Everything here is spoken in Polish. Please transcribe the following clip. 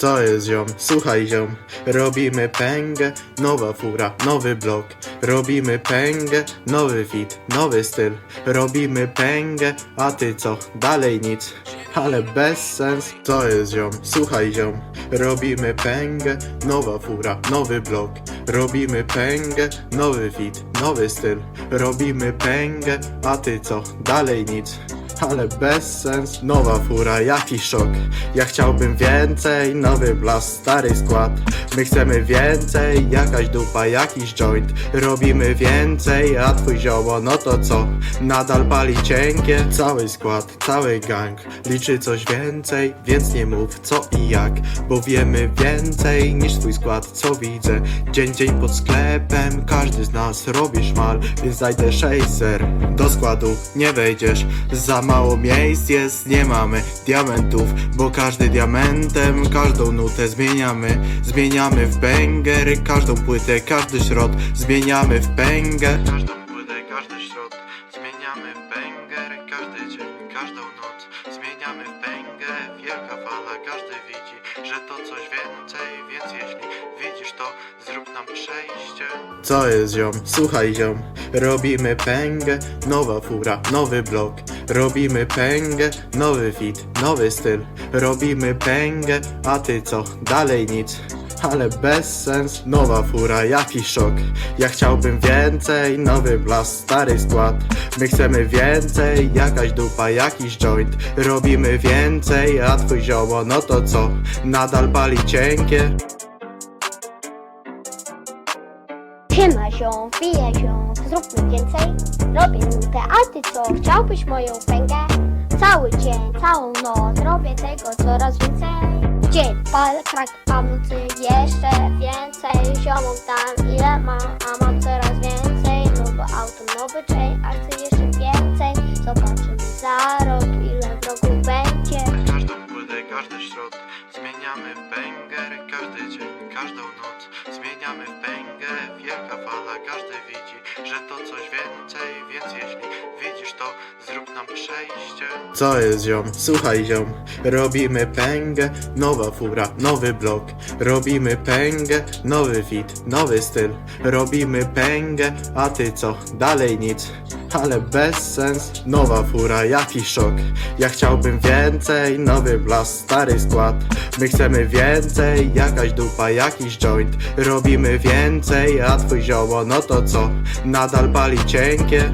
Co jest ziom? Słuchaj ziom, robimy pęgę, nowa fura, nowy blok. Robimy pęgę, nowy fit, nowy styl. Robimy pęgę, a ty co? Dalej nic, ale bez sens. Co jest ziom? Słuchaj ziom, robimy pęgę, nowa fura, nowy blok. Robimy pęgę, nowy fit, nowy styl. Robimy pęgę, a ty co? Dalej nic. Ale bez sens, nowa fura, jaki szok. Ja chciałbym więcej, nowy blask, stary skład. My chcemy więcej, jakaś dupa, jakiś joint. Robimy więcej, a twój zioło, no to co? Nadal pali cienkie, cały skład, cały gang. Liczy coś więcej, więc nie mów co i jak. Bo wiemy więcej niż twój skład, co widzę. Dzień dzień pod sklepem, każdy z nas robi szmal. Więc zajdę 6 ser do składu nie wejdziesz Za mało miejsc jest, nie mamy diamentów Bo każdy diamentem, każdą nutę zmieniamy. Zmieniamy w banger, każdą płytę, każdy środ. Zmieniamy w pęgę Każdą płytę, każdy środ. Zmieniamy w banger, każdy dzień, każdą noc. Zmieniamy w pęgę, wielka fala, każdy widzi Że to coś więcej, więc jeśli widzisz to Zrób nam przejście. Co jest ziom? Słuchaj ziom. Robimy pęgę, nowa fura, nowy blok Robimy pęgę, nowy fit, nowy styl. Robimy pęgę, a ty co? Dalej nic. Ale bez sens, nowa fura, jaki szok. Ja chciałbym więcej, nowy blask, stary skład. My chcemy więcej, jakaś dupa, jakiś joint. Robimy więcej, a twój zioło, no to co? Nadal pali cienkie Trzyma się, wbija się, zróbmy więcej. Robię nutę, a ty co? Chciałbyś moją pęgę? Cały dzień, całą noc, robię tego coraz więcej. Dzień, palę krak, nocy jeszcze więcej. Ziomom tam Zmieniamy w każdy dzień, każdą noc. Zmieniamy w wielka fala, każdy widzi Że to coś więcej, więc jeśli widzisz to Zrób nam przejście. Co jest ziom? Słuchaj ziom. Robimy pęgę, nowa fura, nowy blok. Robimy pęgę, nowy fit, nowy styl. Robimy pęgę, a ty co? Dalej nic ale bez sens, nowa fura, jaki szok. Ja chciałbym więcej, nowy blask, stary skład. My chcemy więcej, jakaś dupa, jakiś joint. Robimy więcej, a twój zioło, no to co? Nadal pali cienkie